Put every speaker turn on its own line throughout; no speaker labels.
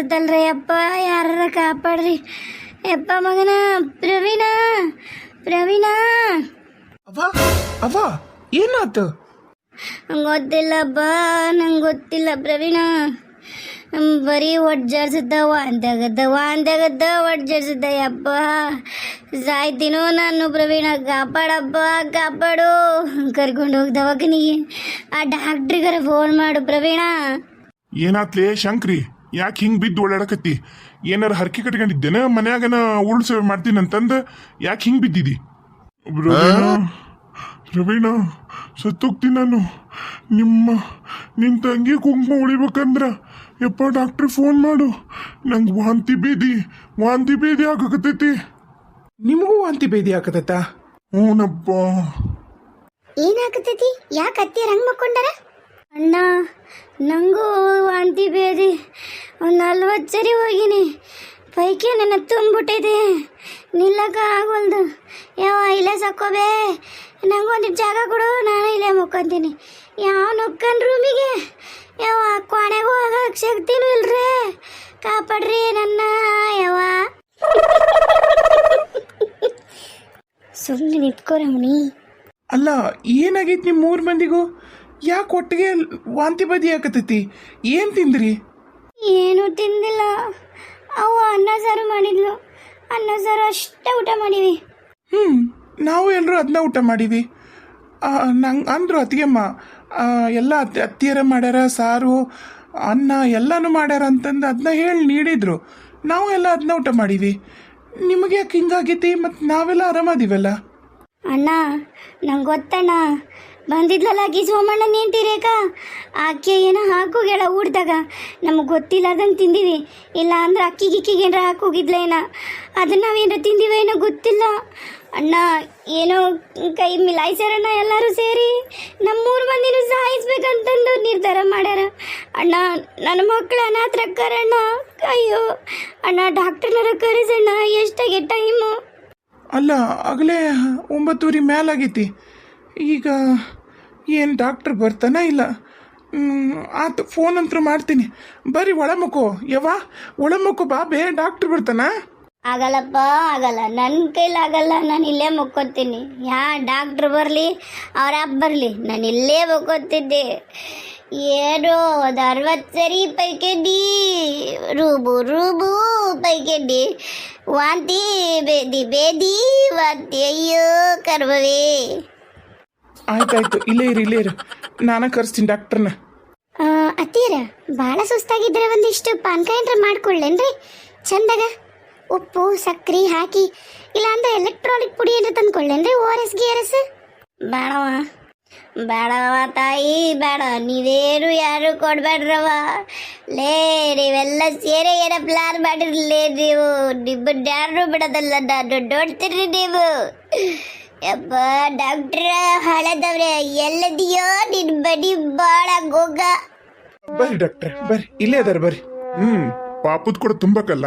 ಒಡ್ಸಾಡ್ಸತ್ತಲ್ರಿ ಅಪ್ಪ ಯಾರ ಕಾಪಾಡ್ರಿ? ಯಪ್ಪ ಮಗನ ಪ್ರವೀಣ ಪ್ರವೀಣ.
ಅವ ಅವ ಏನಾತು
ಗೊತ್ತಿಲ್ಲಪ್ಪ ನಂಗೆ ಗೊತ್ತಿಲ್ಲ ಪ್ರವೀಣ. ಬರೀ ಒಡ್ಜಾಡ್ಸತ್ತ ವಾಂತಾಗತ್ತ ವಾಂತಾಗತ್ತ ಒಡ್ಜಾಡ್ಸತ್ತ ಯಪ್ಪ ಸಾಯ್ತೀನೋ ನಾನು ಪ್ರವೀಣ ಕಾಪಾಡಪ್ಪ ಕಾಪಾಡು. ಕರ್ಕೊಂಡು ಹೋಗಿ ದವಾಖಾನಿಗೆ ಆ ಡಾಕ್ಟ್ರಿಗರ ಫೋನ್ ಮಾಡು ಪ್ರವೀಣ.
ಏನಾತ್ಲೇ ಶಂಕ್ರಿ? ಯಾಕೆ ಹಿಂಗೆ ಬಿದ್ದು ಓಡಾಡಕತ್ತಿ? ಏನಾರು ಹರಕೆ ಕಟ್ಕೊಂಡಿದ್ದೇನ? ಮನ್ಯಾಗನ ಉರುಳು ಸೇವೆ ಮಾಡ್ತೀನಿ ಅಂತಂದು ಯಾಕೆ ಹಿಂಗೆ ಬಿದ್ದಿದಿ? ರವೀಣ ರವೀಣ ಸತ್ತೋಗ್ತೀನಿ ನಾನು. ನಿಮ್ಮ ನಿಮ್ಮ ತಂಗಿ ಕುಂಕುಮ ಉಳಿಬೇಕಂದ್ರೆ ಯಪ್ಪ ಡಾಕ್ಟ್ರ್ ಫೋನ್ ಮಾಡು. ನಂಗೆ ವಾಂತಿ ಬೀದಿ ವಾಂತಿ ಬೇದಿ ಆಗಕತ್ತೈತಿ.
ನಿಮಗೂ ವಾಂತಿ ಭೇದಿ ಆಕತತ್ತ
ಹ್ಞೂನಪ್ಪ.
ಏನಾಗತೈತಿ ಯಾಕೆ ಅತ್ತೆ ರಂಗ್ ಮಕ್ಕೊಂಡಾರ? ಅಣ್ಣ, ನಂಗೂ ವಾಂತಿ ಬೇದಿ ಒಂದು ನಲ್ವತ್ತು ಸರಿ ಹೋಗಿನಿ. ಪೈಕಿ ನನ್ನ ತುಂಬಿಟ್ಟಿದೆ ನಿಲ್ಲಕ ಆಗೋಲ್ದು. ಯಾವ ಇಲ್ಲೇ ಸಾಕೋಬೇ? ನಂಗೊಂದು ಜಾಗ ಕೊಡು. ನಾನು ಇಲ್ಲೇ ಮುಕ್ಕೊಂತೀನಿ. ಯಾವ ನುಕ್ಕನ್ ರೂಮಿಗೆ ಯಾವ ಕೊನೆಗೂ ಹೋಗಕ್ಕೆ ಶಕ್ತಿನೂ ಇಲ್ರಿ. ಕಾಪಾಡ್ರಿ ನನ್ನ ಯಾವ ಸುಮ್ಮನೆ ನಿಂತ್ಕೋರಮ್ಮನಿ
ಅಲ್ಲ, ಏನಾಗೈತೆ ನಿಮ್ಮ ಮೂರು ಮಂದಿಗೂ? ಯಾಕೆ ಒಟ್ಟಿಗೆ ವಾಂತಿ ಬದಿ ಆಗತೈತಿ? ಏನು ತಿಂದ್ರಿ?
ಏನು ತಿಂದಿಲ್ಲ. ಅವು ಅನ್ನ ಸಾರು ಮಾಡಿದ್ಲು. ಅನ್ನ ಸಾರು ಅಷ್ಟೇ ಊಟ ಮಾಡೀವಿ.
ಹ್ಞೂ ನಾವು ಎಲ್ಲರೂ ಅದನ್ನ ಊಟ ಮಾಡೀವಿ. ನಂಗೆ ಅಂದರು ಅತ್ತಿಗೆಮ್ಮ ಎಲ್ಲ ಅತ್ತಿ ಅತ್ತಿಯರ ಮಾಡ್ಯಾರ ಸಾರು ಅನ್ನ ಎಲ್ಲನೂ ಮಾಡ್ಯಾರ ಅಂತಂದು ಅದನ್ನ ಹೇಳಿ ನೀಡಿದ್ರು. ನಾವು ಎಲ್ಲ ಅದನ್ನ ಊಟ ಮಾಡೀವಿ. ನಿಮಗೆ ಯಾಕೆ ಹಿಂಗಾಗೈತಿ? ಮತ್ತು ನಾವೆಲ್ಲ ಆರಾಮಾದೀವಲ್ಲ?
ಅಣ್ಣ ನಂಗೆ ಗೊತ್ತಣ್ಣ. ಬಂದಿದ್ಲಲ್ಲ ಆಕಿ ಸೋಮಣ್ಣ ನಿಂತಿರೇಕ ಆಕೆ ಏನೋ ಹಾಕೋಗ್ಯಾಳ ಊಟದಾಗ? ನಮಗೆ ಗೊತ್ತಿಲ್ಲದಂಗೆ ತಿಂದಿವಿ. ಇಲ್ಲ ಅಂದ್ರೆ ಅಕ್ಕಿ ಗಿಕ್ಕಿಗೆ ಏನಾರ ಹಾಕೋಗಿದ್ಲೇನ? ಅದನ್ನು ನಾವೇನಾರ ತಿಂದಿವೇನೋ ಗೊತ್ತಿಲ್ಲ. ಅಣ್ಣ, ಏನೋ ಕೈ ಮಿಲಾಯಿಸ್ಯಾರಣ್ಣ ಎಲ್ಲರೂ ಸೇರಿ. ನಮ್ಮೂರು ಮಂದಿನೂ ಸಾಯಿಸ್ಬೇಕಂತಂದು ನಿರ್ಧಾರ ಮಾಡ್ಯಾರ. ಅಣ್ಣ ನನ್ನ ಮಕ್ಕಳು ಅನಾಥರಕ್ಕರಣ್ಣ ಅಯ್ಯೋ. ಅಣ್ಣ, ಡಾಕ್ಟರ್ನರ ಕರೆಸಣ್ಣ, ಎಷ್ಟಾಗೆ ಟೈಮು?
ಅಲ್ಲ, ಆಗಲೇ ಒಂಬತ್ತೂರಿ ಮೇಲಾಗೈತಿ ಈಗ ಏನು ಡಾಕ್ಟ್ರ್ ಬರ್ತಾನ ಇಲ್ಲ? ಆತು ಫೋನ್ ಅಂತೂ ಮಾಡ್ತೀನಿ. ಬರ್ರಿ ಒಳ ಯವ ಯವ್ವ ಒಳ ಮಕ್ಕೋ ಬಾ ಬೇ ಡಾಕ್ಟ್ರ್ ಬರ್ತಾನ?
ಆಗಲ್ಲಪ್ಪ, ಆಗಲ್ಲ. ನನ್ನ ಕೈಲಾಗಲ್ಲ ನಾನು ಇಲ್ಲೇ ಮುಕ್ಕೋತೀನಿ. ಯಾ ಡಾಕ್ಟ್ರ್ ಬರಲಿ, ಅವ್ರ ಬರಲಿ. ನಾನು ಇಲ್ಲೇ ಮುಕ್ಕೋತಿದ್ದೆ. ಏನೋ ಒಂದು ಅರವತ್ತು ಸರಿ ಪೈಕೆಡ್ಡಿ. ರೂಬು ರೂಬು ಪೈಕೆಡ್ಡಿ. ವಾಂತಿ ಬೇದಿ ಬೇದಿ, ವಾಂತಿ. ಅಯ್ಯೋ, ಕರ್ಮವೇ.
ಆಯ್ತಾಯ್ತು ಇಲ್ಲೇ ಇರಿ ಇಲ್ಲೇ ಇರು. ನಾನೇ ಕರೆಸ್ತೀನಿ ಡಾಕ್ಟ್ರನ್ನ
ಅತ್ತೀರ ಭಾಳ ಸುಸ್ತಾಗಿದ್ರೆ ಒಂದಿಷ್ಟು ಪಾನ್ಕ ಏನ್ರ ಮಾಡ್ಕೊಳ್ಳೇನ್ರಿ? ಚಂದಾಗ? ಉಪ್ಪು ಸಕ್ಕರೆ ಹಾಕಿ ಇಲ್ಲಾಂದ್ರೆ ಎಲೆಕ್ಟ್ರಾನಿಕ್ ಪುಡಿ ಏನ್ರ ತಂದ್ಕೊಳ್ಳೇನ್ರಿ ಓ ಆರ್ ಎಸ್ ಗಿ ಆರ್ ಎಸ್ ಬೇಡವ ಬೇಡವ ತಾಯಿ ಬೇಡ. ನೀವೇನು ಯಾರು ಕೊಡ್ಬೇಡ್ರವ ಲೇ ನೀವೆಲ್ಲ ಸೇರೆ ಏನ ಪ್ಲಾನ್ ಮಾಡಿರ್ಲೇ ನೀವು. ನಿಮ್ಮ ಯಾರು ಬಿಡೋದಲ್ಲ ನಾನು ನೋಡ್ತೀರಿ ನೀವು. ಯಪ್ಪ ಡಾಕ್ಟ್ರ ಹಳದವ್ರೆ ಎಲ್ಲದಿಯೋ ನಿನ್ ಬಡಿ ಬಾಳ ಗೋಗ.
ಬರ್ರಿ ಡಾಕ್ಟ್ರೆ ಬರ್ರಿ ಇಲ್ಲೇ ಅದಾರ ಬರ್ರಿ.
ಹ್ಮ್ ಪಾಪದ್ ಕೂಡ ತುಂಬಕಲ್ಲ?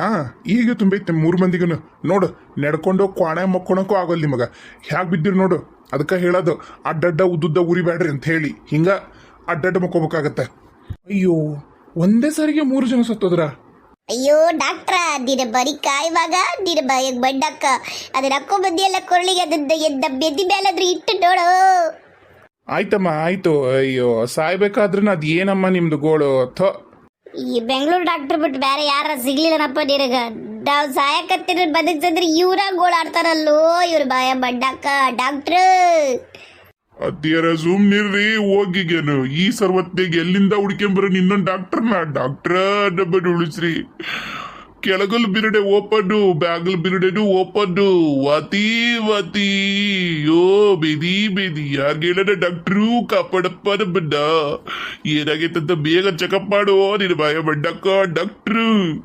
ಈಗ ತುಂಬೈತೆ ಮೂರು ಮಂದಿಗೂ ನೋಡು ನಡ್ಕೊಂಡು ಕ್ವಾಣೆ ಮಕ್ಕೊಳಕ್ಕೂ ಆಗೋಲ್ಲ ನಿಮಗ. ಹ್ಯಾಗ್ ಬಿದ್ದಿರಿ ನೋಡು? ಅದಕ್ಕೆ ಹೇಳೋದು ಅಡ್ಡಡ್ಡ ಉದ್ದುದ್ದ ಉರಿಬೇಡ್ರಿ ಅಂತ ಹೇಳಿ. ಹಿಂಗ ಅಡ್ಡಡ್ಡ ಮಕ್ಕೋಬೇಕಾಗತ್ತೆ.
ಅಯ್ಯೋ ಒಂದೇ ಸಾರಿಗೆ ಮೂರು ಜನ ಸತ್ತೋದ್ರ?
ಅಯ್ಯೋ ಡಾಕ್ಟ್ರ ನಿನ್ನ ಬರೀ ಕಾಯುವಾಗ ನಿನ್ನ ಬಾಯಿಗೆ ಬಂಡಕ್ಕ ಅದನ್ನ ಹಾಕೋ ಬಂದಿಯಲ್ಲ ಕೊರಳಿಗೆ ಅದನ್ನ ಎದ್ದ ಬೆದ್ದಿ ಮೇಲಾದ್ರೂ ಇಟ್ಟು ನೋಡು
ಆಯ್ತಮ್ಮ ಆಯ್ತು ಅಯ್ಯೋ ಸಾಯ್ಬೇಕಾದ್ರೂ ಅದು ಏನಮ್ಮ ನಿಮ್ದು ಗೋಳು ಥೋ
ಈ ಬೆಂಗಳೂರು ಡಾಕ್ಟರ್ ಬಿಟ್ಟು ಬೇರೆ ಯಾರ ಸಿಗ್ಲಿಲ್ಲನಪ್ಪ ನಿನಗ ನಾವು ಸಾಯಕತ್ತಿರ ಬದುಕ್ಸಂದ್ರೆ ಇವ್ರ ಗೋಳಾಡ್ತಾರಲ್ಲೋ ಇವ್ರ ಬಾಯ ಬಂಡಕ್ಕ ಡಾಕ್ಟ್ರ್
ಅತ್ತಿಯರ ಸುಮ್ನಿರ್ರಿ ಹೋಗಿಗೇನು. ಈ ಸರ್ವತ್ತೆಗೆ ಎಲ್ಲಿಂದ ಹುಡ್ಕೊಂಬರ ಇನ್ನೊಂದು ಡಾಕ್ಟರ್ನ ಡಾಕ್ಟ್ರ ಡಬ್ಬಡಿ ಉಳಿಸ್ರಿ. ಕೆಳಗಲ್ ಬಿರುಡೆ ಓಪನ್ನು, ಬ್ಯಾಗಲ್ ಬಿರುಡೆನು ಓಪನ್ನು. ವತಿ ವತಿ. ಯೋ, ಬೇದಿ ಬೇದಿ. ಯಾರ್ಗೆ ಹೇಳದ ಡಾಕ್ಟ್ರು? ಕಾಪಾಡಪ್ಪ ನಮ್ಮನ್ನ. ಏನಾಗೈತಂತ ಬೇಗ ಚೆಕಪ್ ಮಾಡು. ನೀನು ಭಯ ಬಡ್ಡಕ್ಕ ಡಾಕ್ಟ್ರು.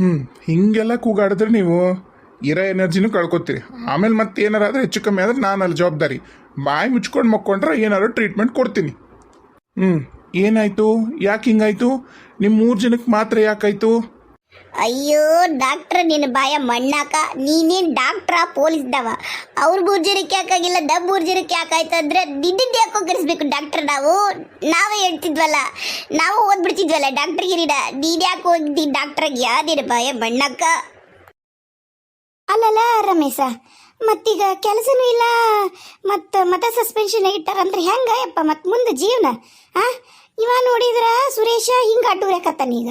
ಹ್ಮ್, ಹಿಂಗೆಲ್ಲ ಕೂಗಾಡಿದ್ರೆ ನೀವು ಇರೋ ಎನರ್ಜಿನೂ ಕಳ್ಕೊತೀರಿ. ಆಮೇಲೆ ಮತ್ತೆ ಏನಾರಾದ್ರೆ ಹೆಚ್ಚು ಕಮ್ಮಿ ಆದ್ರೆ ನಾನು ಅಲ್ಲಿ ಜವಾಬ್ದಾರಿ. ಬಾಯಿ ಮುಚ್ಕೊಂಡು ಮಕ್ಕೊಂಡ್ರೆ ಏನಾದ್ರು ಟ್ರೀಟ್ಮೆಂಟ್ ಕೊಡ್ತೀನಿ. ಹ್ಮ್, ಏನಾಯ್ತು? ಯಾಕೆ ಹಿಂಗಾಯ್ತು? ನಿಮ್ಮ ಮೂರು ಜನಕ್ಕೆ ಮಾತ್ರ ಯಾಕಾಯ್ತು?
ಅಯ್ಯೋ ಡಾಕ್ಟ್ರ್ ನಿನ್ನ ಬಾಯ ಮಣ್ಣಾಕ. ನೀನೇನ್ ಡಾಕ್ಟ್ರ ಪೊಲೀಸ್ದವ? ಅವ್ರ ಬೂರ್ಜರಕ್ಕೆ ಯಾಕಾಗಿಲ್ಲ ದಮ್ ಯಾಕಾಯ್ತು ಅಂದ್ರೆ ನಿನ್ನಿಂದ ಯಾಕೋ ಕರೆಸ್ಬೇಕು ಡಾಕ್ಟರ್ ನಾವು? ನಾವೇ ಹೇಳ್ತಿದ್ವಲ್ಲ. ನಾವು ಓದ್ಬಿಡ್ತಿದ್ವಲ್ಲ ಡಾಕ್ಟರ್ ಗಿರಿಡ ನೀನ್ ಯಾಕೆ ಹೋಗಿದ್ದಿ ಡಾಕ್ಟ್ರಾಗ ಯಾವ್ದಿನ ಬಾಯ ಮಣ್ಣಾಕ? ಅಲ್ಲಲ್ಲ ರಮೇಶ ಮತ್ತೀಗ ಕೆಲಸನೂ ಇಲ್ಲ ಮತ್ತು ಮತ ಸಸ್ಪೆನ್ಷನ್ ಇಟ್ಟಾರಂದ್ರೆ ಹೆಂಗ ಯಪ್ಪ ಮತ್ತು ಮುಂದೆ ಜೀವನ? ಆ? ಇವ ನೋಡಿದ್ರ ಸುರೇಶ ಹಿಂಗೆ ಅಡ್ಡೂರ್ಯಾಕತ್ತಾನ ಈಗ.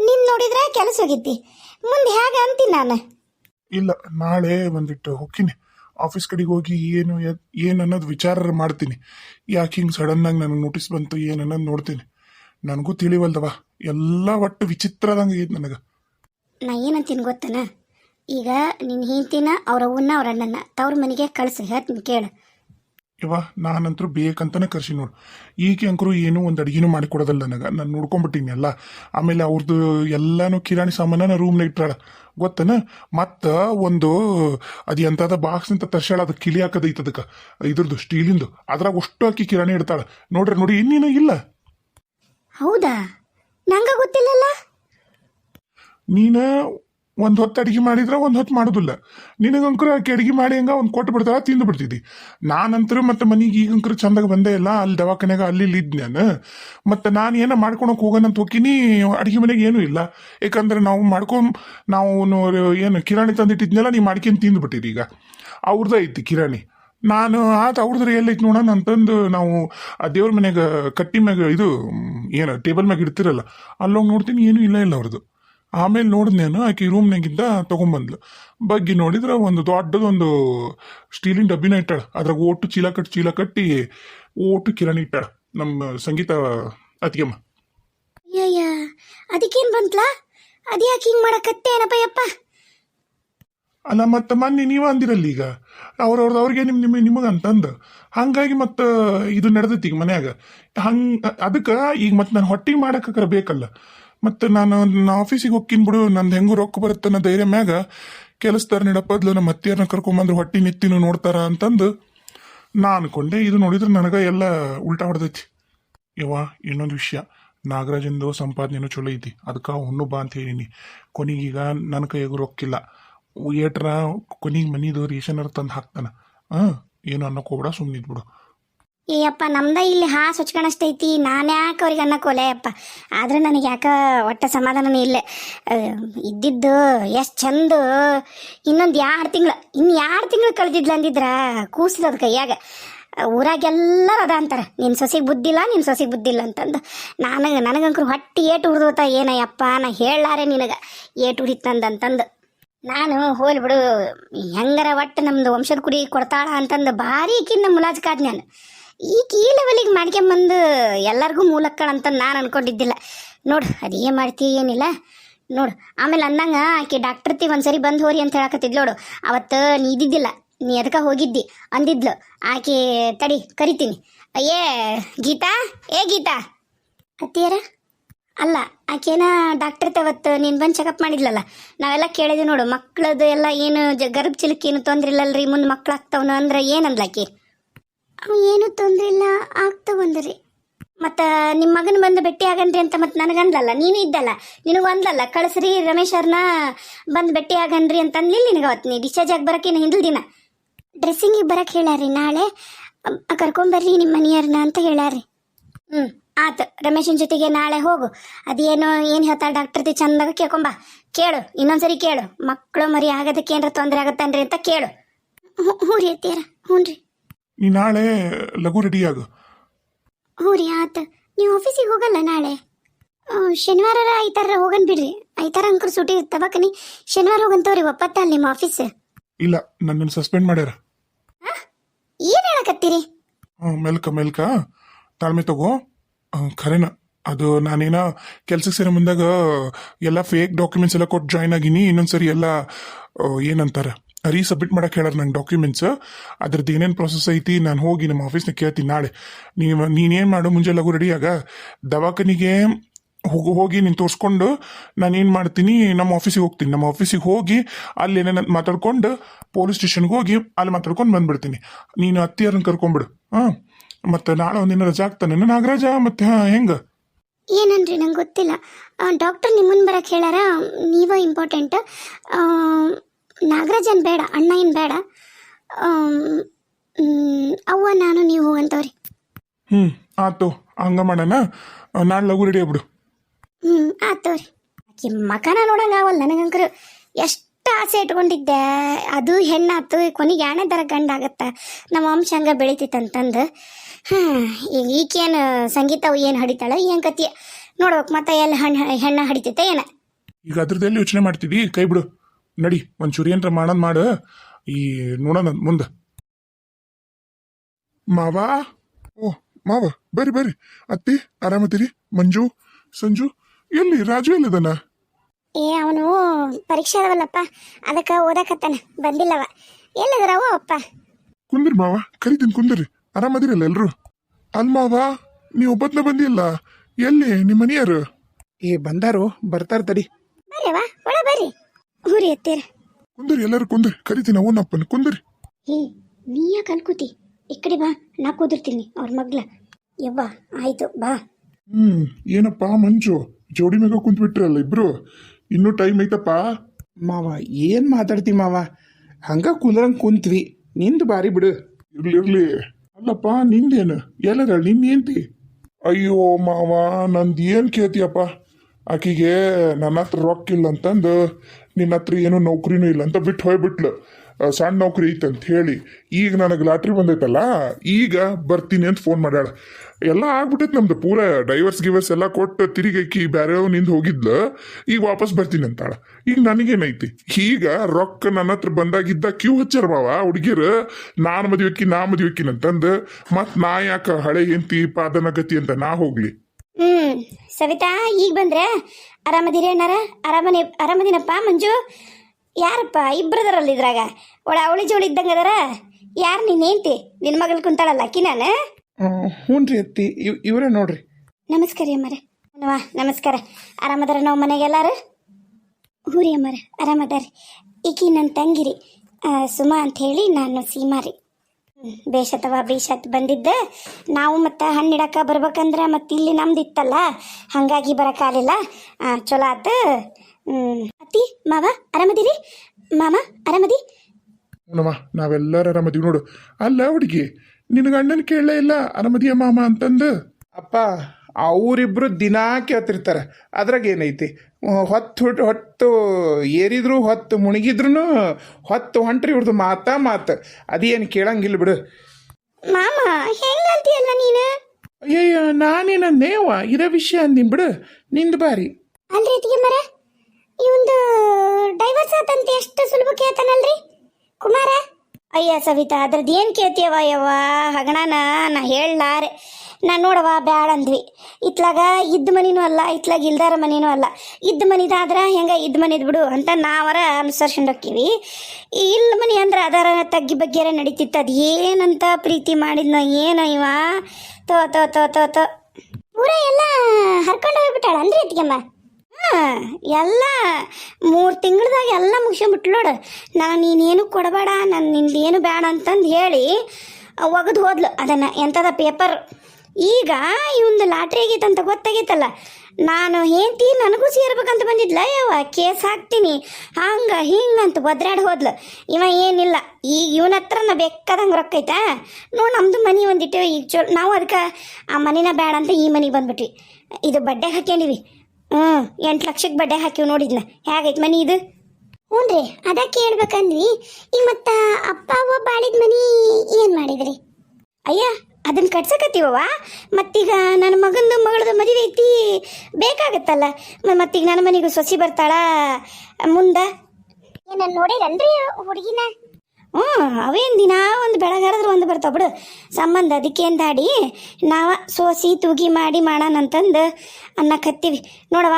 ನಿನ್ ನೋಡಿದ್ರ ಕೆಲಸ ಹೋಗಿದ್ದಿ. ಮುಂದೆ ಹೇಗೆ ಅಂತೀನಿ ನಾನು?
ಇಲ್ಲ ನಾಳೆ ಬಂದಿಟ್ಟು ಹೋಗ್ತೀನಿ. ಆಫೀಸ್ ಕಡೆಗೆ ಹೋಗಿ ಏನು ಏನು ಅನ್ನೋದು ವಿಚಾರ ಮಾಡ್ತೀನಿ. ಯಾಕೆ ಹಿಂಗೆ ಸಡನ್ನಾಗಿ ನನಗೆ ನೋಟಿಸ್ ಬಂತು ಏನು ಅನ್ನೋದು ನೋಡ್ತೀನಿ. ನನಗೂ ತಿಳಿವಲ್ದವ. ಎಲ್ಲ ಒಟ್ಟು ವಿಚಿತ್ರದಂಗೆ ಐತೆ ನನಗೆ.
ನಾ ಏನಂತೀನಿ ಗೊತ್ತನ? ಈಗ ನಿನ್ನ ಹೆಂಡತಿನ ಅವ್ರ ಅವ್ವನ್ನ ಅವ್ರ ಅಣ್ಣನ ತವ್ರ ಮನೆಗೆ ಕಳ್ಸಿ. ಹೇಳ್ತೀನಿ ಕೇಳು.
ಇವ ನಾನಂತರೂ ಬೇಕಂತಾನೆ ಕರ್ಸಿ ನೋಡು. ಈಕೆ ಅಂಕರು ಏನೂ ಒಂದು ಅಡಿಗೆನೂ ಮಾಡಿ ಕೊಡೋದಲ್ಲ ನನಗೆ. ನಾನು ನೋಡ್ಕೊಂಬಿಟ್ಟಿನಿ ಎಲ್ಲ. ಆಮೇಲೆ ಅವ್ರದ್ದು ಎಲ್ಲಾನು ಕಿರಾಣಿ ಸಾಮಾನ ರೂಮ್ನಾಗ ಇಟ್ಟಾಳ ಗೊತ್ತನ? ಮತ್ತು ಒಂದು ಅದು ಎಂಥದ ಬಾಕ್ಸ್ ಅಂತ ತರ್ಸಾಳ ಅದು ಕಿಲಿ ಹಾಕೋದೈತೆ ಅದಕ್ಕೆ. ಇದ್ರದ್ದು ಸ್ಟೀಲಿಂದು ಅದ್ರಾಗ ಅಷ್ಟು ಹಾಕಿ ಕಿರಾಣಿ ಇಡ್ತಾಳ. ನೋಡ್ರಿ ನೋಡಿ ಇನ್ನೇನು ಇಲ್ಲ.
ಹೌದಾ? ನಂಗೆ ಗೊತ್ತಿಲ್ಲಲ್ಲ?
ನೀನ ಒಂದು ಹೊತ್ತು ಅಡಿಗೆ ಮಾಡಿದ್ರೆ ಒಂದು ಹೊತ್ತು ಮಾಡೋದಿಲ್ಲ. ನಿನಗಂಕರು ಆಕೆ ಅಡಿಗೆ ಮಾಡಿ ಹಂಗ ಒಂದು ಕೊಟ್ಟು ಬಿಡ್ತಾರ ತಿಂದು ಬಿಡ್ತಿದ್ದಿ. ನಾನಂತರೂ ಮತ್ತೆ ಮನೆಗೆ ಈಗಂಕರು ಚಂದಾಗ ಬಂದೇ ಇಲ್ಲ, ಅಲ್ಲಿ ದವಾಖಾನೆಗೆ ಅಲ್ಲಿ ಇಲ್ಲಿ ಇದ್ ನಾನು. ಮತ್ತೆ ನಾನು ಏನೋ ಮಾಡ್ಕೊಳಕ್ ಹೋಗೋಣಂತ ಹೋಗಿನಿ ಅಡಿಗೆ ಮನೆಗೆ ಏನೂ ಇಲ್ಲ. ಯಾಕಂದ್ರೆ ನಾವು ಮಾಡ್ಕೊಂಡ್ ನಾವು ಏನು ಕಿರಾಣಿ ತಂದಿಟ್ಟಿದ್ನೆಲ್ಲ ನೀವು ಮಾಡ್ಕೊಂಡು ತಿಂದು ಬಿಟ್ಟಿರಿ ಈಗ. ಅವ್ರದ್ದೇ ಐತಿ ಕಿರಾಣಿ. ನಾನು ಆತ ಅವ್ರದ್ರ ಎಲ್ಲೈತಿ ನೋಡೋಣ ಅಂತಂದು ನಾವು ಆ ದೇವ್ರ ಮನೆಗೆ ಕಟ್ಟಿ ಮ್ಯಾಗ ಇದು, ಏನು ಟೇಬಲ್ ಮ್ಯಾಗ ಇಡ್ತಿರಲ್ಲ, ಅಲ್ಲೋಗಿ ನೋಡ್ತೀನಿ, ಏನೂ ಇಲ್ಲ ಇಲ್ಲ ಅವ್ರದ್ದು ಆಮೇಲೆ ನೋಡಿದ್ನೇನು ಆಕೆ ರೂಮ್ನಾಗಿಂದ ತೊಗೊಂಬಂದ್ಲು. ಬಗ್ಗೆ ನೋಡಿದ್ರೆ ಒಂದು ದೊಡ್ಡದೊಂದು ಸ್ಟೀಲಿನ ಡಬ್ಬಿನ ಇಟ್ಟಾಳ. ಅದ್ರಾಗ ಓಟು ಚೀಲ ಕಟ್ಟಿ ಚೀಲ ಕಟ್ಟಿ ಓಟು ಕಿರಣಿ ಇಟ್ಟಾಳ ನಮ್ಮ ಸಂಗೀತ ಅತಿಯಮ್ಮ
ಅಯ್ಯಯ್ಯ ಅದಕ್ಕೇನು ಬಂತ್ಲಾ? ಅದ್ಯಾಕೆ ಹಿಂಗೆ ಮಾಡಕತ್ತೆ ಏನಪ್ಪ ಯಪ್ಪ
ಅಲ್ಲ ಮತ್ತೆ ಮೊನ್ನೆ ನೀವ ಅಂದಿರಲ್ಲ ಈಗ ಅವ್ರವ್ರದ್ದು ಅವ್ರಿಗೆ ನಿಮ್ ನಿಮ್ ನಿಮಗೆ ಅಂತಂದು. ಹಂಗಾಗಿ ಮತ್ತೆ ಇದು ನಡೆದೈತಿ ಈಗ ಮನ್ಯಾಗ. ಹಂಗೆ ಅದಕ್ಕೆ ಈಗ ಮತ್ತೆ ನಾನು ಹೊಟ್ಟಿಗೆ ಮಾಡಕ್ಕೆ ಬೇಕಲ್ಲ. ಮತ್ತೆ ನಾನು ಆಫೀಸಿಗೆ ಹೋಗ್ತೀನಿ ಬಿಡು. ನಂದು ಹೆಂಗೂ ರೊಕ್ಕ ಬರುತ್ತೆ ಅನ್ನೋ ಧೈರ್ಯ ಮ್ಯಾಗ ಕೆಲಸದಾರ ನೆಡಪದ್ಲು ನಮ್ಮ ಅತ್ತಿಯರನ್ನ ಕರ್ಕೊಂಬಂದ್ರೆ ಹೊಟ್ಟಿ ನಿತ್ತಿನೂ ನೋಡ್ತಾರ ಅಂತಂದು ನಾ ಅನ್ಕೊಂಡೆ, ಇದು ನೋಡಿದ್ರೆ ನನಗೆ ಎಲ್ಲ ಉಲ್ಟಾ ಹೊಡೆದೈತಿ. ಯವ್ವ, ಇನ್ನೊಂದು ವಿಷಯ. ನಾಗರಾಜಂದು ಸಂಪಾದನೆನೂ ಚಲೋ ಐತಿ. ಅದಕ್ಕೆ ಹುಣ್ಣು ಬಾ ಅಂತ ಹೇಳಿನಿ. ಕೊನೆಗೀಗ ನನ್ನ ಕೈಗೂ ರೊಕ್ಕಿಲ್ಲ. ಏಟ್ರ ಕೊನೆಗೆ ಮನಿದು ರೇಷನರ್ ತಂದು ಹಾಕ್ತಾನ. ಹಾಂ, ಏನು ಅನ್ನೋಕೋಬೇಡ ಸುಮ್ಮನಿದ್ಬಿಡು
ಏಯಪ್ಪ, ನಮ್ದ ಇಲ್ಲಿ ಹಾ ಸ್ವಚ್ಕಣಷ್ಟೈತಿ ನಾನು ಯಾಕೆ ಅವ್ರಿಗೆ ಅನ್ನಕೋಲೆ ಅಪ್ಪ? ಆದ್ರೆ ನನಗೆ ಯಾಕೆ ಒಟ್ಟ ಸಮಾಧಾನನೇ ಇಲ್ಲ. ಇದ್ದಿದ್ದು ಎಷ್ಟು ಚಂದ. ಇನ್ನೊಂದು ಎರಡು ತಿಂಗಳು ಇನ್ನು ಎರಡು ತಿಂಗಳು ಕಳೆದಿದ್ಲ ಅಂದಿದ್ರ? ಕೂಸಿದ ಕೈಯಾಗ. ಊರಾಗೆಲ್ಲರೂ ಅದ ಅಂತಾರೆ. ನಿನ್ನ ಸೊಸಿಗೆ ಬುದ್ಧಿಲ್ಲ ನಿನ್ನ ಸೊಸಿಗೆ ಬುದ್ಧಿಲ್ಲ ಅಂತಂದು. ನನಗೆ ನನಗಂಕರು ಹೊಟ್ಟಿ ಏಟು ಹುಡ್ದೋತ ಏನಯ್ಯಪ್ಪ, ನಾ ಹೇಳಾರೆ ನಿನಗೆ. ಏಟು ಹುಡಿತಂದಂತಂದು ನಾನು ಹೋಲ್ ಬಿಡು, ಹೆಂಗಾರ ಒಟ್ಟು ನಮ್ದು ವಂಶದ ಕುಡಿ ಕೊಡ್ತಾಳ ಅಂತಂದು ಭಾರಿ ಕಿನ್ನ ಮುಲಾಜ್ ಕಾದ್ ನಾನು. ಈಗ ಈ ಲೆವೆಲಿಗೆ ಮಾಡ್ಕೊಂಬಂದು ಎಲ್ಲರಿಗೂ ಮೂಲಕ್ಕಳ ಅಂತ ನಾನು ಅನ್ಕೊಂಡಿದ್ದಿಲ್ಲ. ನೋಡು ಅದೇನು ಮಾಡ್ತೀವಿ ಏನಿಲ್ಲ. ನೋಡು, ಆಮೇಲೆ ಅಂದಂಗೆ ಆಕೆ ಡಾಕ್ಟರ್ತಿ ಒಂದ್ಸರಿ ಬಂದು ಹೋರಿ ಅಂತ ಹೇಳಕತ್ತಿದ್ಲು ನೋಡು. ಅವತ್ತು ನೀ ಇದ್ದಿದ್ದಿಲ್ಲ, ನೀ ಅದಕ್ಕೆ ಹೋಗಿದ್ದಿ ಅಂದಿದ್ಲು. ಆಕೆ ತಡಿ, ಕರಿತೀನಿ. ಏ, ಗೀತಾ ಏ, ಗೀತಾ. ಅತ್ತಿಯರ? ಅಲ್ಲ, ಆಕೇನ ಡಾಕ್ಟರ್ ಅವತ್ತು ನೀನು ಬಂದು ಚೆಕಪ್ ಮಾಡಿದ್ಲಲ್ಲ. ನಾವೆಲ್ಲ ಕೇಳಿದ್ವಿ ನೋಡು ಮಕ್ಕಳದು ಎಲ್ಲ ಏನು ಜ, ಗರ್ಭ ಚಿಲಕ್ಕೆ ಏನು ತೊಂದ್ರೆ ಇಲ್ಲಲ್ರಿ ಮುಂದೆ ಮಕ್ಳು ಅಂದ್ರೆ ಏನಂದ್ಲ ಆಕಿ? ಅವ್ ಏನು ತೊಂದ್ರೆ ಇಲ್ಲ ಆಗ್ತಾ ಬಂದ್ರಿ. ಮತ್ತ ನಿಮ್ಮ ಮಗನ ಬಂದು ಭೇಟಿ ಆಗನ್ರಿ ಅಂತ ಮತ್ತೆ ನನಗಂದ್ಲಲ್ಲ ನೀನು ಇದ್ದಲ್ಲ ನಿನಗೂ ಅಂದ್ಲಲ್ಲ ಕಳಸ್ರಿ ರಮೇಶ್ ಅವ್ರನ್ನ ಬಂದು ಭೇಟಿ ಆಗನ್ರಿ ಅಂತ ಅನ್ಲಿಲ್ಲ ನಿನಗೆ ಅವತ್ತು ನೀ? ಡಿಸ್ಚಾರ್ಜ್ ಆಗಿ ಬರೋಕೆ ಹಿಂದಿಲ್ ದಿನ. ಡ್ರೆಸ್ಸಿಂಗಿಗೆ ಬರಕ್ಕೆ ಹೇಳ್ಯಾರಿ ನಾಳೆ ಕರ್ಕೊಂಬರ್ರಿ ನಿಮ್ಮ ಮನೆಯವ್ರನ್ನ ಅಂತ ಹೇಳ್ಯಾರಿ ಹ್ಞೂ ಆತು ರಮೇಶನ್ ಜೊತೆಗೆ ನಾಳೆ ಹೋಗು. ಅದೇನು ಏನು ಹೇಳ್ತಾಳೆ ಡಾಕ್ಟರ್ತಿ ಚಂದಾಗ ಕೇಳ್ಕೊಂಬ. ಕೇಳು ಇನ್ನೊಂದ್ಸರಿ ಕೇಳು. ಮಕ್ಕಳು ಮರಿ ಆಗೋದಕ್ಕೆ ಏನಾರ ತೊಂದರೆ ಆಗತ್ತನ್ರಿ ಅಂತ ಕೇಳು. ಹ್ಞೂ ರೀ ಅತ್ತೀರ ಹ್ಞೂ ರೀ
ನೀ ನಾಳೆ ಲಘು ರೆಡಿ ಆಗು.
ಹ್ಞೂ ರೀ ಆತು. ನೀವು ಆಫೀಸಿಗೆ ಹೋಗಲ್ಲ ನಾಳೆ? ಶನಿವಾರ ಐತಾರ ಹೋಗನ್ ಬಿಡ್ರಿ. ಐತಾರ ಅಂಕರ್ ಸೂಟಿ ಇರ್ತವಕನಿ ಶನಿವಾರ ಹೋಗಂತವ್ರಿ ಒಪ್ಪತ್ತಲ್ಲ ನಿಮ್ಮ ಆಫೀಸ್
ಇಲ್ಲ ನನ್ನನ್ನು ಸಸ್ಪೆಂಡ್ ಮಾಡ್ಯಾರ.
ಏನು ಹೇಳಕತ್ತೀರಿ?
ಮೆಲ್ಕ ಮೆಲ್ಕ. ತಾಳ್ಮೆ ತಗೋ. ಖರೇನ. ಅದು ನಾನೇನ ಕೆಲ್ಸಕ್ಕೆ ಸೇರೋ ಮುಂದಾಗ ಎಲ್ಲ ಫೇಕ್ ಡಾಕ್ಯುಮೆಂಟ್ಸ್ ಎಲ್ಲ ಕೊಟ್ಟು ಜಾಯ್ನ್ ಆಗಿನಿ. ಇನ್ನೊಂದ್ಸರಿ ಎಲ್ಲ ಏನು ಏನಂತಾರೆ? ರೀ ಸಬ್ಮಿಟ್ ಮಾಡಕ್ಕೆ ಹೇಳಾರ ನಂಗೆ ಡಾಕ್ಯುಮೆಂಟ್ಸ್ ಅದ್ರದ್ದು ಏನೇನು ಪ್ರೊಸೆಸ್ ಐತಿ, ನಾನು ಹೋಗಿ ನಮ್ಮ ಆಫೀಸ್ನ ಕೇಳ್ತೀನಿ ನಾಳೆ. ನೀವು, ನೀನೇನು ಮಾಡು ಮುಂಜೆ ಲಘು ಆಗ. ದವಾಖಾನಿಗೆ ಹೋಗಿ ಹೋಗಿ ನೀನು ತೋರಿಸ್ಕೊಂಡು ನಾನು ಏನು ಮಾಡ್ತೀನಿ, ನಮ್ಮ ಆಫೀಸಿಗೆ ಹೋಗ್ತೀನಿ. ನಮ್ಮ ಆಫೀಸಿಗೆ ಹೋಗಿ ಅಲ್ಲಿ ಏನೇನು ಮಾತಾಡ್ಕೊಂಡು ಪೊಲೀಸ್ ಸ್ಟೇಷನ್ಗೆ ಹೋಗಿ ಅಲ್ಲಿ ಮಾತಾಡ್ಕೊಂಡು ಬಂದ್ಬಿಡ್ತೀನಿ. ನೀನು ಅತ್ತಿಯರನ್ನ ಕರ್ಕೊಂಬಿಡು ಹಾಂ. ಮತ್ತು ನಾಳೆ ಒಂದಿನ ರಜಾ ಆಗ್ತಾನೆ. ನಾಗರಾಜ, ಮತ್ತೆ ಹಾಂ, ಹೆಂಗೆ?
ಏನನ್ರಿ ನಂಗೆ ಗೊತ್ತಿಲ್ಲ. ಡಾಕ್ಟರ್ ನಿಮ್ಮನ್ನು ಬರಕ್ಕೆ ಹೇಳಾರ? ನೀವೇ ಇಂಪಾರ್ಟೆಂಟ್ ನಾಗರಾಜನ್ ಬೇಡ ಅಣ್ಣ ಏನು ಬೇಡ. ಅವ್ವ ನಾನು ನೀವು ಹೋಗಂತವ್ರಿ.
ಹ್ಞೂ ಆತು ಹಂಗ ಮಾಡೋಣ? ನಾಳೆ ಲಗು ರೆಡಿ ಆಗ್ಬಿಡು.
ಹ್ಞೂ ಆತವ್ರಿ. ಆಕಿ ಮಕನ ನೋಡಂಗಾವಲ್ಲ ನನಗಂಕರು. ಎಷ್ಟು ಆಸೆ ಇಟ್ಕೊಂಡಿದ್ದೆ. ಅದು ಹೆಣ್ಣಾತು ಕೊನೆಗೆ ಯಾಣೆ ದರ ಗಂಡ ಆಗತ್ತ. ನಮ್ಮ ವಂಶ ಹಂಗ ಬೆಳಿತಿತ್ತಂತಂದು ಹಾಂ ಈಕೆ ಈಕೇನು ಸಂಗೀತ ಏನು ಹಡಿತಾಳ ಏನು ಕತಿ ನೋಡ್ಬೇಕು ಮತ್ತೆ ಎಲ್ಲ ಹಣ್ಣು ಹೆಣ್ಣ ಹಡಿತೈತೆ ಏನ?
ಈಗ ಅದ್ರದ್ದೆಲ್ಲ ಯೋಚನೆ ಮಾಡ್ತಿದ್ದಿ ಕೈ ಬಿಡು. ನಡಿ ಒಂಚೂರು ಏನ್ರ ಮಾಡೋದ್ ಮಾಡು. ಈ ನೋಡೋಣ ಮುಂದೆ. ಮಾವ? ಓ ಮಾವ ಬರ್ರಿ ಬರ್ರಿ. ಅತ್ತಿ ಆರಾಮದಿರಿ? ಮಂಜು ಸಂಜು ಎಲ್ಲಿ ರಾಜು ಎಲ್ಲಿದಾನ?
ಏ ಅವನು ಪರೀಕ್ಷೆ ಅದವಲ್ಲಪ್ಪ. ಅದಕ್ಕೆ ಓದಕತ್ತಾನ. ಬಂದಿಲ್ಲವ. ಎಲ್ಲದರವ ಅಪ್ಪ?
ಕುಂದ್ರಿ ಮಾವ ಕರಿತೀನಿ ಕುಂದ್ರಿ. ಆರಾಮದಿರಲ್ಲ ಎಲ್ರು? ಅಲ್ ಮಾವ ನೀವು ಒಬ್ಬತ್ನ ಬಂದಿಲ್ಲ. ಎಲ್ಲಿ ನಿಮ್ಮ ಮನೆಯವರು? ಏ ಬಂದಾರು ಬರ್ತಾರ ತಡಿ.
ಬರ್ರಿ ಊರಿ ಅತ್ತೇರ.
ಕುಂದ್ರಿ ಎಲ್ಲರೂ ಕುಂದ್ರಿ. ಕರಿತೀನಿ ಅವನಪ್ಪನ ಕುಂದ್ರಿ.
ಏ ನೀ ಯಾಕೆ ಅನ್ಕೋತಿ? ಈ ಕಡೆ ಬಾ ನಾ ಕೂದಿರ್ತೀನಿ ಅವ್ರ ಮಗ್ಲ ಯವ್ವ ಆಯ್ತು ಬಾ.
ಹ್ಮ್ ಏನಪ್ಪ ಮಂಜು? ಜೋಡಿ ಮೇಗ ಕುಂತ್ ಬಿಟ್ರಲ್ಲ ಇಬ್ರು? ಇನ್ನೂ ಟೈಮ್ ಐತಪ್ಪ?
ಮಾವ ಏನ್ ಮಾತಾಡ್ತಿ ಮಾವ? ಹಂಗ ಕುಂದ್ರಂಗ್ ಕುಂತ್ವಿ. ನಿಂದು ಬಾರಿ ಬಿಡು.
ಇರ್ಲಿ ಇರ್ಲಿ. ಅಲ್ಲಪ್ಪ ನಿಂದೇನು? ಎಲ್ಲರ ನಿನ್ ಏಂತಿ ಅಯ್ಯೋ ಮಾವ ನಂದು ಏನ್ ಕೇಳ್ತಿಯಪ್ಪ? ಆಕಿಗೆ ನನ್ನ ಹತ್ರ ರೊಕ್ಕ ಇಲ್ಲ ಅಂತಂದು. ನಿನ್ನ ಹತ್ರ ಏನೂ ನೌಕರಿನೂ ಇಲ್ಲ ಅಂತ ಬಿಟ್ಟು ಹೋಯ್ಬಿಟ್ಲು ಸಣ್ಣ ನೌಕರಿ ಐತಂತ ಹೇಳಿ. ಈಗ ನನಗೆ ಲಾಟ್ರಿ ಬಂದೈತಲ್ಲ, ಈಗ ಬರ್ತೀನಿ ಅಂತ ಫೋನ್ ಮಾಡ್ಯಾಳ. ಎಲ್ಲ ಆಗ್ಬಿಟ್ಟೈತೆ ನಮ್ದು, ಪೂರ ಡೈವರ್ಸ್ ಗಿವರ್ಸ್ ಎಲ್ಲ ಕೊಟ್ಟು ತಿರುಗಿ ಬೇರೆ ನಿಂದ ಹೋಗಿದ್ಲು, ಈಗ ವಾಪಸ್ ಬರ್ತೀನಿ ಅಂತಾಳ. ಈಗ ನನಗೇನೈತಿ? ಈಗ ರೊಕ್ಕ ನನ್ನ ಹತ್ರ ಬಂದಾಗಿದ್ದ ಕ್ಯೂ ಹಚ್ಚಾರ ಬಾವ ಹುಡುಗಿರು, ನಾನು ಮದುವೆಕ್ಕಿ ನಾ ಮದುವೆಕ್ಕಿನ ಅಂತಂದು ಮತ್ ನಾ ಯಾಕ ಹಳೆ ಹೆಂತಿ ಪಾದನ ಗತಿ ಅಂತ ನಾ ಹೋಗ್ಲಿ.
ಸವಿತಾ ಈಗ ಬಂದ್ರೆ? ಆರಾಮದಿರಿ ಅಣ್ಣಾರ? ಆರಾಮನೆ ಆರಾಮದಿನಪ್ಪ ಮಂಜು? ಯಾರಪ್ಪ ಇಬ್ಬರದಾರಲ್ಲ ಇದ್ರಾಗ? ಒಳ ಅವಳಿ ಜೋಳಿ ಇದ್ದಂಗ ಅದಾರ? ಯಾರು ನೀನ್ ಏಂತಿ ನಿನ್ ಮಗಳು ಕುಂತಾಳಲ್ಲ ಅಕ್ಕಿ ನಾನು
ಹ್ಞೂ ರೀ ಅತ್ತಿ ಇವ್ ಇವರೇ ನೋಡ್ರಿ.
ನಮಸ್ಕಾರ ಅಮ್ಮರ. ನವಾ ನಮಸ್ಕಾರ. ಆರಾಮದಾರ ನಾವು ಮನೆಗೆ ಎಲ್ಲಾರು? ಹೂರಿ ಅಮ್ಮರ ಆರಾಮದಾರಿ ಈಕಿ ನನ್ನ ತಂಗಿರಿ. ಸುಮಾ ಅಂತ ಹೇಳಿ ನಾನು ಸೀಮಾರಿ. ಹ್ಮ್, ಬೇಷತ್ತವ ಬೇಷತ್ ಬಂದಿದ್ದೆ. ನಾವು ಮತ್ತೆ ಇಡಕ್ಕೆ ಬರ್ಬೇಕಂದ್ರೆ ಮತ್ತೆ ಇಲ್ಲಿ ನಮ್ದು ಇತ್ತಲ್ಲ ಹಾಗಾಗಿ ಬರೋಕ್ಕಾಗಲಿಲ್ಲ ಆ, ಚಲೋ ಆತು. ಹ್ಮ್. ಅತ್ತಿ ಮಾವ ಅರಮದಿರಿ ಮಾಮ ಅರಮದಿ
ನೋಡಮ್ಮ ನಾವೆಲ್ಲರೂ ಅರಮದಿ ನೋಡು. ಅಲ್ಲ ಹುಡುಗಿ ನಿನಗೆ ಅಣ್ಣನ ಕೇಳಲೇ ಇಲ್ಲ? ಅರಮದಿಯ ಮಾಮ ಅಂತಂದು?
ಅಪ್ಪ ಅವರಿಬ್ರು ದಿನಾ ಕೇಳ್ತಿರ್ತಾರೆ. ಅದ್ರಾಗ ಏನೈತಿ? ಹೊತ್ತು ಹುಟ್ಟು ಹೊತ್ತು ಏರಿದ್ರು ಹೊತ್ತು ಮುಣಗಿದ್ರು ಹೊತ್ತು ಹೊಂಟ್ರಿ ಇವ್ರದ್ದು ಮಾತಾ ಮಾತು. ಅದೇನು ಕೇಳಂಗಿಲ್ಲ ಬಿಡು.
ಮಾಮ ಹೆಂಗಂತೀಯಲ್ಲ ನೀನು?
ಅಯ್ಯಯ್ಯ ನಾನೇನ ನೇವ ಇದೇ ವಿಷಯ ಅಂದಿನ್ ಬಿಡು. ನಿಂದು ಬಾರಿ.
ಅಲ್ರಿ ಅತ್ತಿಗೆ ಮರ ಇವಂದು ಡೈವರ್ಸ್ ಆತಂತ ಎಷ್ಟು ಸುಲಭ ಕೇಳ್ತಾನಲ್ರಿ? ಕುಮಾರ? ಅಯ್ಯ ಸವಿತಾ ಅದ್ರದ್ದು ಏನು ಕೇಳ್ತೀಯವ ಯವ್ವ? ಹಗಣನ ನಾ ಹೇಳಲಾರೆ. ನಾ ನೋಡವ ಬ್ಯಾಡ ಅಂದ್ವಿ. ಇತ್ಲಾಗ ಇದ್ದ ಮನಿನೂ ಅಲ್ಲ, ಇತ್ಲಾಗ ಇಲ್ದಾರ ಮನಿನೂ ಅಲ್ಲ. ಇದ್ದ ಮನಿದಾದ್ರೆ ಹೆಂಗ ಇದ್ದ ಮನಿದ್ ಬಿಡು ಅಂತ ನಾವರ ಅನುಸರಿಸ್ಕೊಂಡು ಹೋಕ್ಕೀವಿ ಇಲ್ಲ ಮನಿ ಅಂದ್ರೆ ಅದರ ತಗ್ಗಿ ಬಗ್ಗೆರ ನಡೀತಿತ್ತು. ಅದು ಏನಂತ ಪ್ರೀತಿ ಮಾಡಿದ್ನೋ ಏನೋ ಇವ. ತೋ ತೋ ತೋ ತೋ ತೋ. ಪೂರ ಎಲ್ಲ ಹರ್ಕೊಂಡು ಹೋಗ್ಬಿಟ್ಟಾಳ ಅಂದ್ರೆ ಅತ್ತಿಗೆಮ್ಮ? ಹಾಂ, ಎಲ್ಲ ಮೂರು ತಿಂಗಳದಾಗ ಎಲ್ಲ ಮುಗಿಸ್ಕೊಂಬಿಟ್ಲು ನೋಡು. ನಾನು ನೀನೇನು ಕೊಡಬೇಡ, ನಾನು ನಿಂದು ಏನು ಬೇಡ ಅಂತಂದು ಹೇಳಿ ಒಗೆದು ಹೋದ್ಲು. ಅದನ್ನು ಎಂಥದ ಪೇಪರ್ ಈಗ ಇವಂದು ಲಾಟ್ರಿ ಆಗೈತಂತ ಗೊತ್ತಾಗೈತಲ್ಲ. ನಾನು ಹೆಂಡ್ತಿ ನನಗೂ ಸೇರ್ಬೇಕಂತ ಬಂದಿದ್ಲ ಯಾವ ಕೇಸ್ ಹಾಕ್ತೀನಿ. ಹಂಗ ಹಿಂಗಂತ ಒದ್ರಾಡಿ ಹೋದ್ಲು. ಇವ ಏನಿಲ್ಲ ಈಗ ಇವನ ಹತ್ರ ನಾ ಬೇಕಾದಂಗೆ ರೊಕ್ಕ ಐತಾ? ನೋಡಿ ನಮ್ಮದು ಮನೆ ಒಂದಿಟ್ಟು ಈಗ ಚೊ ನಾವು ಅದಕ್ಕೆ ಆ ಮನಿನ ಬೇಡ ಅಂತ ಈ ಮನೆಗೆ ಬಂದ್ಬಿಟ್ವಿ. ಇದು ಬಡ್ಡೆ ಹಾಕ್ಯಂಡಿವಿ. ಹ್ಞೂ ಎಂಟು ಲಕ್ಷಕ್ಕೆ ಬಡ್ಡೆ ಹಾಕಿವಿ ನೋಡಿದ್ನ ಹೇಗೈತೆ ಮನಿ ಇದು? ಹ್ಞೂ ರೀ ಅದಕ್ಕೆ ಹೇಳ್ಬೇಕಂದ್ವಿ ಈಗ ಮತ್ತು ಅಪ್ಪ ಅವ್ವ ಬಾಳಿದ ಮನಿ ಏನು ಮಾಡಿದ್ರಿ? ಅಯ್ಯ ಅದನ್ನ ಕಟ್ಸಕತ್ತೀವವ ಮತ್ತೀಗ ನನ್ನ ಮಗಂದು ಮಗಳದು ಮದುವೆ ಐತಿ ಬೇಕಾಗತ್ತಲ್ಲ. ಮತ್ತೀಗ ನನ್ನ ಮನೆಗೂ ಸೊಸಿ ಬರ್ತಾಳ ಮುಂದೆ. ಏನನ್ನ ನೋಡಿರನ್ರಿ ಹುಡುಗಿನ? ಹ್ಞೂ ಅವೇನು ದಿನ ಒಂದು ಬೆಳಗಾರದ್ರೆ ಒಂದು ಬರ್ತಾವ ಬಿಡು. ಸಂಬಂಧ ಅದಕ್ಕೇನು ದಾಡಿ ನಾವ ಸೋಸಿ ತೂಗಿ ಮಾಡಿ ಮಾಡೋಣಂತಂದು ಅನ್ನಕತ್ತೀವಿ. ನೋಡವ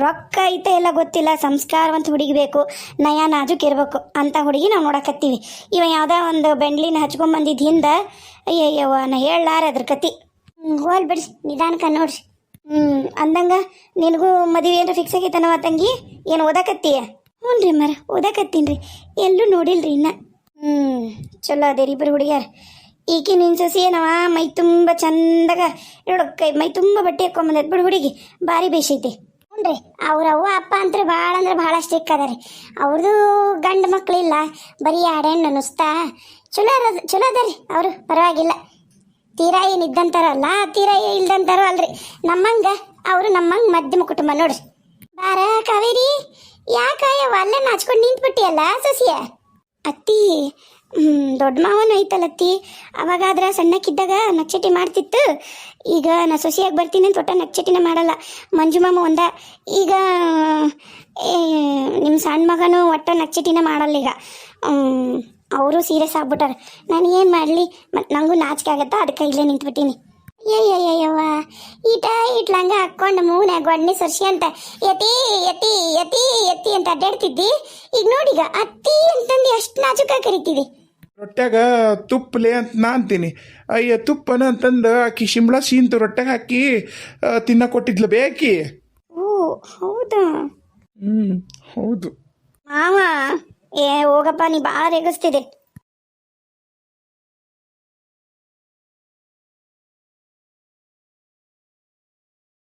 ರೊಕ್ಕ ಐತೆ ಎಲ್ಲ ಗೊತ್ತಿಲ್ಲ ಸಂಸ್ಕಾರವಂತ ಹುಡುಗಿ ಬೇಕು ನಯ ನಾಜುಕ್ ಇರಬೇಕು ಅಂತ ಹುಡುಗಿ ನಾವು ನೋಡಕತ್ತೀವಿ. ಇವ ಯಾವುದೋ ಒಂದು ಬೆಂಡ್ಲಿನ ಹಚ್ಕೊಂಬಂದಿದ್ದು ಹಿಂದೆ ಅಯ್ಯಯ್ಯವ್ವ, ನಾ ಹೇಳಲಾರ ಅದ್ರ ಕತಿ. ಹೋಲ್ ಬಿಡ್ರಿ ನಿಧಾನಕ ನೋಡ್ರಿ ಹ್ಞೂ ಅಂದಂಗ ನಿನಗೂ ಮದುವೆ ಏನಾರ ಫಿಕ್ಸ್ ಆಗೈತನವ ತಂಗಿ? ಏನು ಓದಾಕತ್ತೀಯ? ಹ್ಞೂ ರೀ ಮರ ಓದಾಕತ್ತೀನಿ ರೀ. ಎಲ್ಲೂ ನೋಡಿಲ್ರಿ ಇನ್ನ. ಹ್ಞೂ ಚಲೋ ಅದೇ ರೀ ಇಬ್ಬರು ಹುಡುಗಿಯಾರ. ಈಕಿ ನಿನ್ನ ಸಸಿ ಏನವ, ಮೈ ತುಂಬ ಚಂದಾಗ, ನೋಡು ಕೈ, ಮೈ ತುಂಬ ಬಟ್ಟೆ ಹಾಕೊಂಬಂದೈತೆ ಬಿಡು ಹುಡುಗಿ, ಭಾರಿ ಬೇಸೈತಿ ಹ್ಞೂ ಅವ್ರ ಅವ್ವ ಅಪ್ಪ ಅಂದ್ರೆ ಭಾಳ ಅಂದ್ರೆ ಭಾಳ ಅದ ರೀ ಅವ್ರದ್ದು ಗಂಡು ಮಕ್ಕಳಿಲ್ಲ ಬರೀ ಆಡೇನು ನುಸ್ತಾ ಚಲೋ ಚಲೋ ಅದರಿ ಅವರು, ಪರವಾಗಿಲ್ಲ. ತೀರಾ ಏನು ಇದ್ದಂತಾರಲ್ಲ ತೀರಾ ಇಲ್ದಂತಾರೋ ಅಲ್ರಿ. ನಮ್ಮಂಗ, ಅವರು ನಮ್ಮಂಗ ಮಧ್ಯಮ ಕುಟುಂಬ ನೋಡ್ರಿ. ಬಾರ ಕಾವೇರಿ ಯಾಕಾಯವ ಅಲ್ಲೇ ನಾಚ್ಕೊಂಡು ನಿಂತ್ಬಿಟ್ಟಿಯಲ್ಲ ಸಸಿಯ? ಅತ್ತಿ ದೊಡ್ಡ ಮಾವನು ಐತಲ್ಲ ಅತ್ತಿ. ಅವಾಗಾದ್ರ ಸಣ್ಣಕ್ಕಿದ್ದಾಗ ನಕ್ಷಟಿ ಮಾಡ್ತಿತ್ತು. ಈಗ ನಾ ಸೊಸಿಯಾಗಿ ಬರ್ತೀನಿ ಅಂತ ಒಟ್ಟ ನಕ್ಷಟಿನ ಮಾಡಲ್ಲ. ಮಂಜು ಮಾಮ ಒಂದ, ಈಗ ನಿಮ್ಮ ಸಣ್ಣ ಮಗನು ಒಟ್ಟ ನಕ್ಷಟಿನ ಮಾಡಲ್ಲ ಈಗ. ಅವರು ಸೀರಿಯಸ್ ಆಗ್ಬಿಟ್ಟಾರ. ನಾನು ಏನು ಮಾಡಲಿ? ಮತ್ತು ನನಗೂ ನಾಚಿಕೆ ಆಗುತ್ತಾ? ಅದಕ್ಕೆ ಇಲ್ಲೇ ನಿಂತ್ಬಿಟ್ಟೀನಿ. ಅಯ್ಯಯ್ಯವ್ವ ಈಟ ಇಟ್ಲಂಗ ಹಾಕ್ಕೊಂಡು ಮೂನೆ ಗೊಣ್ಣೆ ಸರ್ಸಿ ಅಂತ ಯತಿ ಯತಿ ಯತಿ ಯತಿ ಅಂತ ಅಡ್ಡಾಡ್ತಿದ್ದಿ ಈಗ ನೋಡಿಗ ಅತ್ತಿ ಅಂತಂದು ಎಷ್ಟು ನಾಚುಕ ಕರಿತೀವಿ
ರೊಟ್ಟ್ಯಾಗ ತುಪ್ಪಲೆ ಅಂತ ನಾ ಅಂತೀನಿ. ಅಯ್ಯ ತುಪ್ಪನ ಅಂತಂದು ಆಕಿ ಶಿಮ್ಳ ಸೀಂತು ರೊಟ್ಯಾಗ ಹಾಕಿ ತಿನ್ನ ಕೊಟ್ಟಿದ್ಲು ಬೇಕಿ?
ಓ ಹೌದಾ?
ಹ್ಞೂ ಹೌದು.
ಮಾವ ಏ ಹೋಗಪ್ಪ ನೀ ಭಾಳ ರೇಗಿಸ್ತಿದೆ